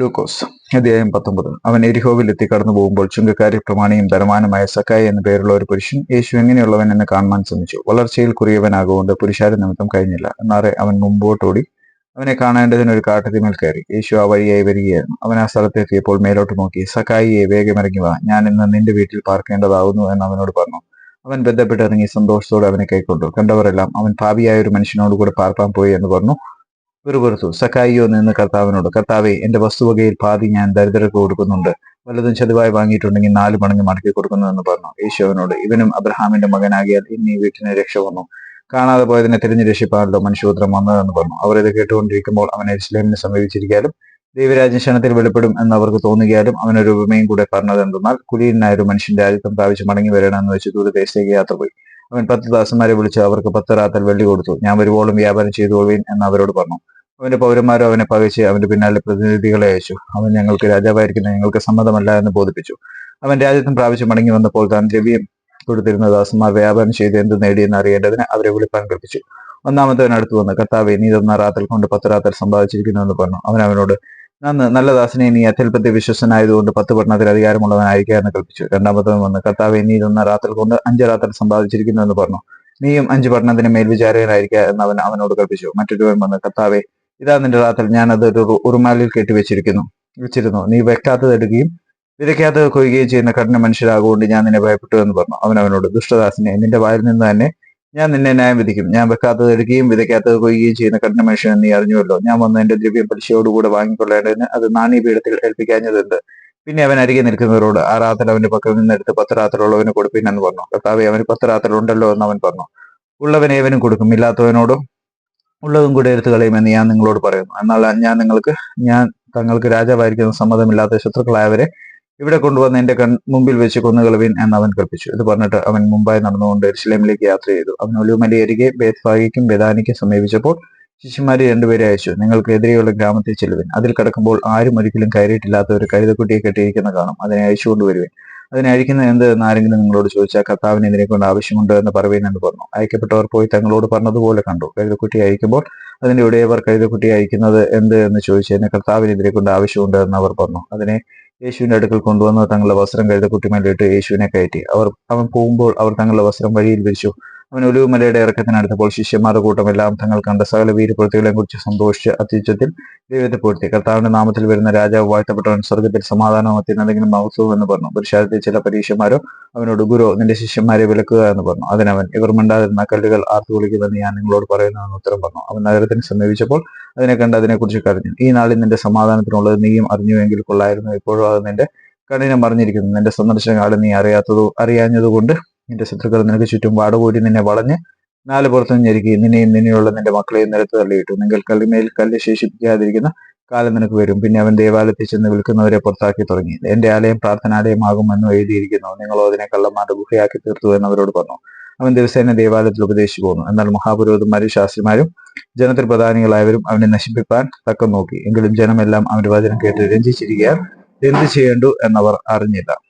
ലൂക്കോസ് അധ്യായം പത്തൊമ്പത്. അവൻ എരിഹോവിൽ എത്തി കടന്നു പോകുമ്പോൾ ചുങ്കക്കാരി പ്രമാണിയും ധനവാനുമായ സക്കായി എന്ന പേരുള്ള ഒരു പുരുഷൻ യേശു എങ്ങനെയുള്ളവൻ എന്ന് കാണുവാൻ ശ്രമിച്ചു. വളർച്ചയിൽ കുറിയവനാകൊണ്ട് പുരുഷാര നിമിത്തം കഴിഞ്ഞില്ല. എന്നാറെ അവൻ മുമ്പോട്ടോടി അവനെ കാണേണ്ടതിന് ഒരു കാട്ടുതിമേൽ കയറി. യേശു ആ വഴിയായി വരികയായിരുന്നു. അവൻ ആ സ്ഥലത്തെത്തിയപ്പോൾ മേലോട്ട് നോക്കി സക്കായിയെ വേഗമിറങ്ങി ഞാൻ ഇന്ന് നിന്റെ വീട്ടിൽ പാർക്കേണ്ടതാവുന്നു എന്ന് അവനോട് പറഞ്ഞു. അവൻ ബന്ധപ്പെട്ടിറങ്ങി സന്തോഷത്തോടെ അവനെ കൈക്കൊണ്ടു. കണ്ടവരെല്ലാം അവൻ ഭാവിയായ ഒരു മനുഷ്യനോട് കൂടെ പാർപ്പാൻ പോയി എന്ന് പറഞ്ഞു. പിറുപിറുത്തു സക്കായിയോ നിന്ന് കർത്താവിനോട് കർത്താവെ എന്റെ വസ്തുവകയിൽ പാതി ഞാൻ ദരിദ്രർക്ക് കൊടുക്കുന്നുണ്ട്. വല്ലതും ചതുവായി വാങ്ങിയിട്ടുണ്ടെങ്കിൽ നാല് മടങ്ങ് മടക്കി കൊടുക്കുന്നു എന്ന് പറഞ്ഞു. യേശു അവനോട് ഇവനും അബ്രഹാമിന്റെ മകനാകിയാൽ ഇന്ന് ഈ വീട്ടിന് രക്ഷ വന്നു. കാണാതെ പോയതിനെ തിരിഞ്ഞു രക്ഷിപ്പാണല്ലോ മനുഷ്യപുത്രം വന്നതെന്ന് പറഞ്ഞു. അവർ ഇത് കേട്ടുകൊണ്ടിരിക്കുമ്പോൾ അവൻ എരിശിലേമിനെ സമീപിച്ചിരിക്കാലും ദൈവരാജ്യ ക്ഷണത്തിൽ വെളിപ്പെടും എന്ന് അവർക്ക് തോന്നുകയാലും അവനൊരു ഉപമയും കൂടെ പറഞ്ഞത് എന്തെന്നാൽ കുലീനായ ഒരു മനുഷ്യന്റെ രാജ്യത്വം പ്രാപിച്ച് മടങ്ങി വരണമെന്ന് വെച്ച് ദൂരദേശത്തേക്ക് യാത്ര പോയി. അവൻ പത്ത് ദാസന്മാരെ വിളിച്ച് അവർക്ക് പത്ത് റാത്തൽ വെള്ളി കൊടുത്തു. ഞാൻ വരുവോളം വ്യാപാരം ചെയ്തുകൊള്ളുവീൻ എന്ന് അവരോട് പറഞ്ഞു. അവന്റെ പൗരന്മാരോ അവനെ പകച്ച് അവന്റെ പിന്നാലെ പ്രതിനിധികളെ അയച്ചു. അവൻ ഞങ്ങൾക്ക് രാജാവായിരിക്കുന്ന ഞങ്ങൾക്ക് സമ്മതമല്ല എന്ന് ബോധിപ്പിച്ചു. അവൻ രാജ്യത്തും പ്രാപിച്ച് മടങ്ങി വന്നപ്പോൾ താൻ ദ്രവ്യം കൊടുത്തിരുന്ന ദാസന്മാർ വ്യാപാരം ചെയ്ത് എന്ത് നേടിയെന്ന് അറിയേണ്ടതിന് അവരെ വിളിപ്പാൻ കൽപ്പിച്ചു. ഒന്നാമത്തവൻ അടുത്ത് വന്ന്. കർത്താവെ നീ തന്ന റാത്തൽ കൊണ്ട് പത്ത് റാത്തൽ സമ്പാദിച്ചിരിക്കുന്നുവെന്ന് പറഞ്ഞു. അവൻ അവനോട് നന്ന് നല്ല ദാസനെ നീ അത്യൽപ്പത്തെ വിശ്വസനായതുകൊണ്ട് പത്ത് പട്ടണത്തിൽ അധികാരമുള്ളവനായിരിക്കുക എന്ന് കൽപ്പിച്ചു. രണ്ടാമത്തവൻ വന്ന്. കർത്താവെ നീ തന്ന റാത്തൽ കൊണ്ട് അഞ്ച് റാത്തൽ സമ്പാദിച്ചിരിക്കുന്നുവെന്ന് പറഞ്ഞു. നീയും അഞ്ച് പട്ടണത്തിന് മേൽവിചാരകനായിരിക്കുക എന്ന് അവൻ അവനോട് കൽപ്പിച്ചു. മറ്റൊരുവൻ വന്ന്. കർത്താവെ ഇതാ നിന്റെ റാത്തൽ ഞാൻ അത് ഒരു ഉറുമാലിൽ കെട്ടിവെച്ചിരിക്കുന്നു വെച്ചിരുന്നു. നീ വെക്കാത്തത് എടുക്കുകയും വിതയ്ക്കാത്തത് കൊയ്യുകയും ചെയ്യുന്ന കഠിന മനുഷ്യരാകൊണ്ട് ഞാൻ നിന്നെ ഭയപ്പെട്ടു എന്ന് പറഞ്ഞു. അവൻ അവനോട് ദുഷ്ടദാസിനെ നിന്റെ വായിൽ നിന്ന് തന്നെ ഞാൻ നിന്നെ ന്യായം വിധിക്കും. ഞാൻ വെക്കാത്തത് എടുക്കുകയും വിതയ്ക്കാത്തത് കൊയ്യുകയും ചെയ്യുന്ന കഠിന മനുഷ്യൻ നീ അറിഞ്ഞുവല്ലോ. ഞാൻ വന്ന് എന്റെ ദ്രവ്യം പലിശയോടുകൂടെ വാങ്ങിക്കൊള്ളേണ്ടതിന് അത് നാണി നാണീപീഠത്തിൽ എന്ത് പിന്നെ അവൻ അരികെ നിൽക്കുന്നവരോട് ആ റാത്തൽ അവന്റെ പക്കൽ നിന്നെടുത്ത് പത്ത് റാത്തലുള്ളവന് കൊടുപ്പിനെന്ന് പറഞ്ഞു. കർത്താവെ അവന് പത്ത് റാത്തലുണ്ടല്ലോ എന്ന് അവൻ പറഞ്ഞു. ഉള്ളവൻ ഏവനും കൊടുക്കും ഇല്ലാത്തവനോടും ഉള്ളതും കൂടെ എടുത്തു കളയുമെന്ന് ഞാൻ നിങ്ങളോട് പറയുന്നു. എന്നാൽ ഞാൻ നിങ്ങൾക്ക് ഞാൻ തങ്ങൾക്ക് രാജാവായിരിക്കുന്ന സമ്മതമില്ലാത്ത ശത്രുക്കളായവരെ ഇവിടെ കൊണ്ടുവന്ന് എന്റെ കൺ മുമ്പിൽ വെച്ച് കൊന്നുകളവിൻ എന്ന് അവൻ കൽപ്പിച്ചു. ഇത് പറഞ്ഞിട്ട് അവൻ മുംബൈ നടന്നുകൊണ്ട് ഇസ്ലേമിലേക്ക് യാത്ര ചെയ്തു. അവൻ ഒലുമലി അരികെ ബേത്ഫാഗിക്കും ബേദാനിക്കും സമീപിച്ചപ്പോൾ ശിശുമാരെ രണ്ടുപേരെ അയച്ചു. നിങ്ങൾക്ക് എതിരെയുള്ള ഗ്രാമത്തിൽ ചെല്ലുവിൻ. അതിൽ കടക്കുമ്പോൾ ആരും ഒരിക്കലും കയറിയിട്ടില്ലാത്ത ഒരു കരുതക്കുട്ടിയെ കെട്ടിയിരിക്കുന്ന കാണും. അതിനെ അയച്ചു കൊണ്ടുവരുവിൻ അതിനെ അഴിക്കുന്നത് എന്ത് എന്ന് ആരെങ്കിലും നിങ്ങളോട് ചോദിച്ചാൽ കർത്താവിന് ഇതിനെ കൊണ്ട് ആവശ്യമുണ്ട് എന്ന് പറയുവിൻ പറഞ്ഞു. അയക്കപ്പെട്ടവർ പോയി തങ്ങളോട് പറഞ്ഞതുപോലെ കണ്ടു. കഴുതക്കുട്ടി അയക്കുമ്പോൾ അതിന്റെ ഇവിടെ അവർ കഴുതക്കുട്ടി അയക്കുന്നത് എന്ത് എന്ന് ചോദിച്ചതിന് കർത്താവിന് ഇതിനെ കൊണ്ട് ആവശ്യമുണ്ട് എന്ന് അവർ പറഞ്ഞു. അതിനെ യേശുവിന്റെ അടുക്കൽ കൊണ്ടുവന്ന് തങ്ങളുടെ വസ്ത്രം കഴുതക്കുട്ടിമേലിട്ട് യേശുവിനെ കയറ്റി. അവർ അവൻ പോകുമ്പോൾ അവർ തങ്ങളുടെ വസ്ത്രം വഴിയിൽ വിരിച്ചു. അവൻ ഒലുവുമലയുടെ ഇറക്കത്തിനടുത്തപ്പോൾ ശിഷ്യന്മാരുടെ കൂട്ടം എല്ലാം തങ്ങൾ കണ്ട സകല വീരപ്രവൃത്തികളെയും കുറിച്ച് സന്തോഷിച്ച് അത്യുച്ചത്തിൽ ദൈവത്തെ പൂർത്തി. കർത്താവിന്റെ നാമത്തിൽ വരുന്ന രാജാവ് വാഴ്ത്തപ്പെട്ടവൻ സ്വർഗത്തിൽ സമാധാനവും അത്യന്തെങ്കിലും മഹത്സവം എന്ന് പറഞ്ഞു. പുരുഷാരത്തിൽ ചില പരീക്ഷന്മാരോ അവനോട് ഗുരു നിന്റെ ശിഷ്യന്മാരെ വിലക്കുക എന്ന് പറഞ്ഞു. അതിനവൻ ഇവർ മിണ്ടാതിരുന്ന കല്ലുകൾ ആർത്തു വിളിക്കുമെന്ന് ഞാൻ നിങ്ങളോട് പറയുന്നുവെന്ന് ഉത്തരം പറഞ്ഞു. അവൻ നഗരത്തിന് സമീപിച്ചപ്പോൾ അതിനെ കണ്ട് അതിനെക്കുറിച്ച് കരഞ്ഞു. ഈ നാളിൽ നിന്റെ സമാധാനത്തിനുള്ളത് നീയും അറിഞ്ഞുവെങ്കിൽ കൊള്ളായിരുന്നു. ഇപ്പോഴും അത് നിന്റെ കഠിനം അറിഞ്ഞിരിക്കുന്നു. നിന്റെ സന്ദർശനകാലം നീ അറിയാത്തതോ അറിയാഞ്ഞതുകൊണ്ട് നിന്റെ ശത്രുക്കൾ നിനക്ക് ചുറ്റും വാടുകൂടി നിന്നെ വളഞ്ഞ് നാല് പുറത്തും ഞെരുക്കി നിന്നെയും നിന്നെയുള്ള നിന്റെ മക്കളെയും നിരത്ത് തള്ളിയിട്ടു. നിങ്ങൾ കള്ളിമേൽ കല്ല് ശേഷിപ്പിക്കാതിരിക്കുന്ന കാലം നിനക്ക് വരും. പിന്നെ അവൻ ദേവാലയത്തിൽ ചെന്ന് വിൽക്കുന്നവരെ പുറത്താക്കി തുടങ്ങി. എന്റെ ആലയം പ്രാർത്ഥനാലയമാകുമെന്ന് എഴുതിയിരിക്കുന്നു. നിങ്ങളോ അതിനെ കള്ളന്മാരുടെ ഗുഹയാക്കി തീർത്തു എന്ന് അവരോട് പറഞ്ഞു. അവൻ ദിവസേന ദേവാലയത്തിൽ ഉപദേശിച്ചു പോന്നു. എന്നാൽ മഹാപുരോഹിതന്മാരും ശാസ്ത്രിമാരും ജനത്തിൽ പ്രധാനികളായവരും അവനെ നശിപ്പിക്കാൻ തക്കം നോക്കി. എങ്കിലും ജനമെല്ലാം അവന്റെ വചനം കേട്ട് രഞ്ജിച്ചിരിക്കാൻ എന്ത് ചെയ്യേണ്ടു എന്നവർ അറിഞ്ഞില്ല.